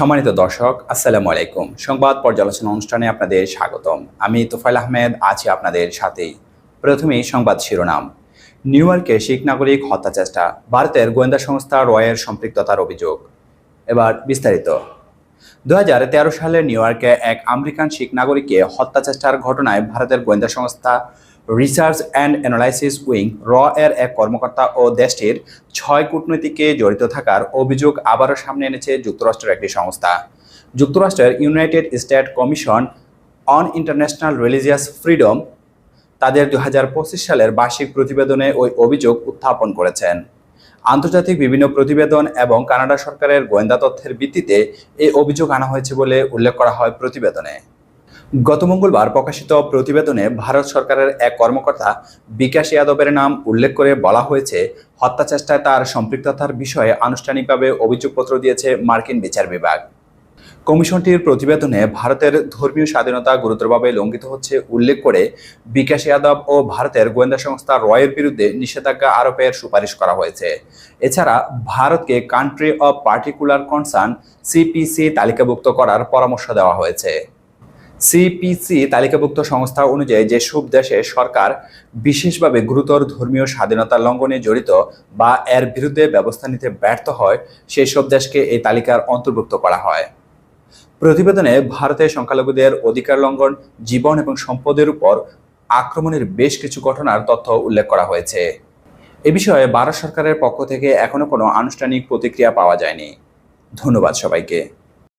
সম্মানিত দর্শক, আসসালামু আলাইকুম। সংবাদ পর্যালোচনা অনুষ্ঠানে আপনাদের স্বাগতম। আমি তোফাইল আহমেদ, আছি আপনাদের সাথেই। প্রথমেই সংবাদ শিরোনাম। নিউ ইয়র্কে শিখ নাগরিক হত্যা চেষ্টা, ভারতের গোয়েন্দা সংস্থা রয়ের সম্পৃক্ততার অভিযোগ। এবার বিস্তারিত। দু হাজার তেরো সালে নিউ ইয়র্কে এক আমেরিকান শিখ নাগরিককে হত্যা চেষ্টার ঘটনায় ভারতের গোয়েন্দা সংস্থা রিসার্চ অ্যান্ড অ্যানালাইসিস উইং র এর এক কর্মকর্তা ও দেশটির ছয় কূটনীতিকে জড়িত থাকার অভিযোগ আবারও সামনে এনেছে যুক্তরাষ্ট্রের একটি সংস্থা। যুক্তরাষ্ট্রের United State commission on international religious freedom তাদের দু হাজার পঁচিশ সালের বার্ষিক প্রতিবেদনে ওই অভিযোগ উত্থাপন করেছেন। আন্তর্জাতিক বিভিন্ন প্রতিবেদন এবং কানাডা সরকারের গোয়েন্দা তথ্যের ভিত্তিতে এই অভিযোগ আনা হয়েছে বলে উল্লেখ করা হয় প্রতিবেদনে। গত মঙ্গলবার প্রকাশিত প্রতিবেদনে ভারত সরকারের এক কর্মকর্তা বিকাশ যাদবের নাম উল্লেখ করে বলা হয়েছে, হত্যা চেষ্টায় তার সম্পৃক্ততার বিষয়ে আনুষ্ঠানিকভাবে অভিযোগপত্র দিয়েছে মার্কিন বিচার বিভাগ। কমিশনটির প্রতিবেদনে ভারতের ধর্মীয় স্বাধীনতা গুরুতরভাবে লঙ্ঘিত হচ্ছে উল্লেখ করে বিকাশ যাদব ও ভারতের গোয়েন্দা সংস্থা রয়ের বিরুদ্ধে নিষেধাজ্ঞা আরোপের সুপারিশ করা হয়েছে। এছাড়া ভারতকে country of particular concern CPC তালিকাভুক্ত করার পরামর্শ দেওয়া হয়েছে। সিপিসি তালিকাভুক্ত সংস্থা অনুযায়ী যেসব দেশে সরকার বিশেষভাবে গুরুতর ধর্মীয় স্বাধীনতা লঙ্ঘনে জড়িত বা এর বিরুদ্ধে ব্যবস্থা নিতে ব্যর্থ হয় সেই সব দেশকে এই তালিকার অন্তর্ভুক্ত করা হয়। প্রতিবেদনে ভারতের সংখ্যালঘুদের অধিকার লঙ্ঘন, জীবন এবং সম্পদের উপর আক্রমণের বেশ কিছু ঘটনার তথ্য উল্লেখ করা হয়েছে। এ বিষয়ে ভারত সরকারের পক্ষ থেকে এখনও কোনো আনুষ্ঠানিক প্রতিক্রিয়া পাওয়া যায়নি। ধন্যবাদ সবাইকে।